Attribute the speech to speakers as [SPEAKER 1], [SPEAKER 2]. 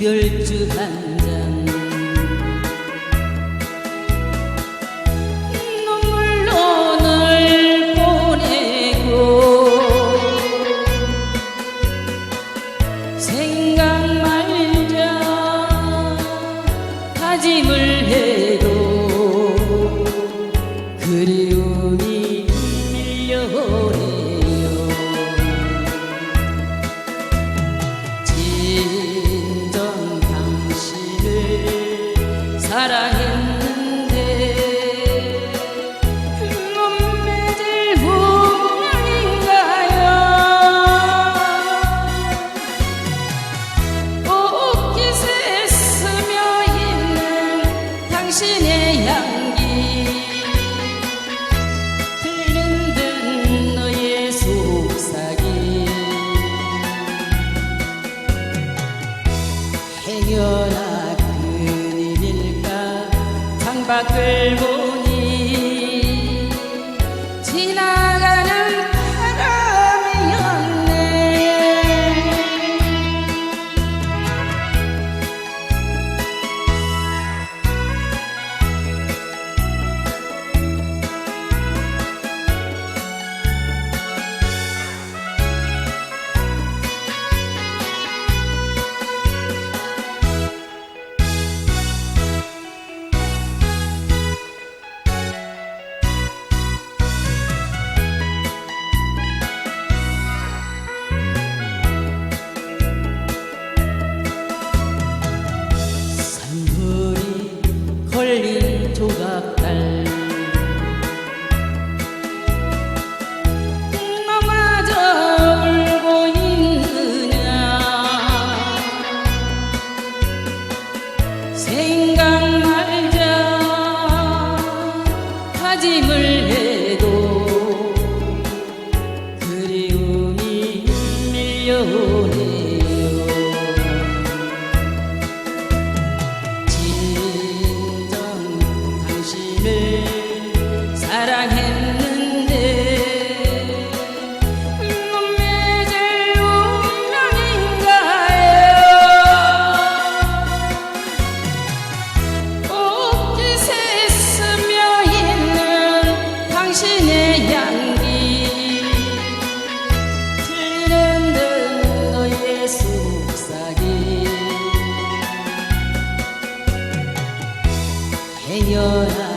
[SPEAKER 1] 이별주 한 잔 눈물로 널 보내고 생각 말자 다짐을 해도 그리움이 밀려오네 사랑했는데 못 맺을 운명인가요? 옷깃에 스며 있는 당신의 향기 들리는 듯 너의 속삭임. 행여 창밖을 보니 지나 걸린 조각달 너마저 울고 있느냐? 생각 말자 다짐을 해도 그리움이 밀려오 Señora.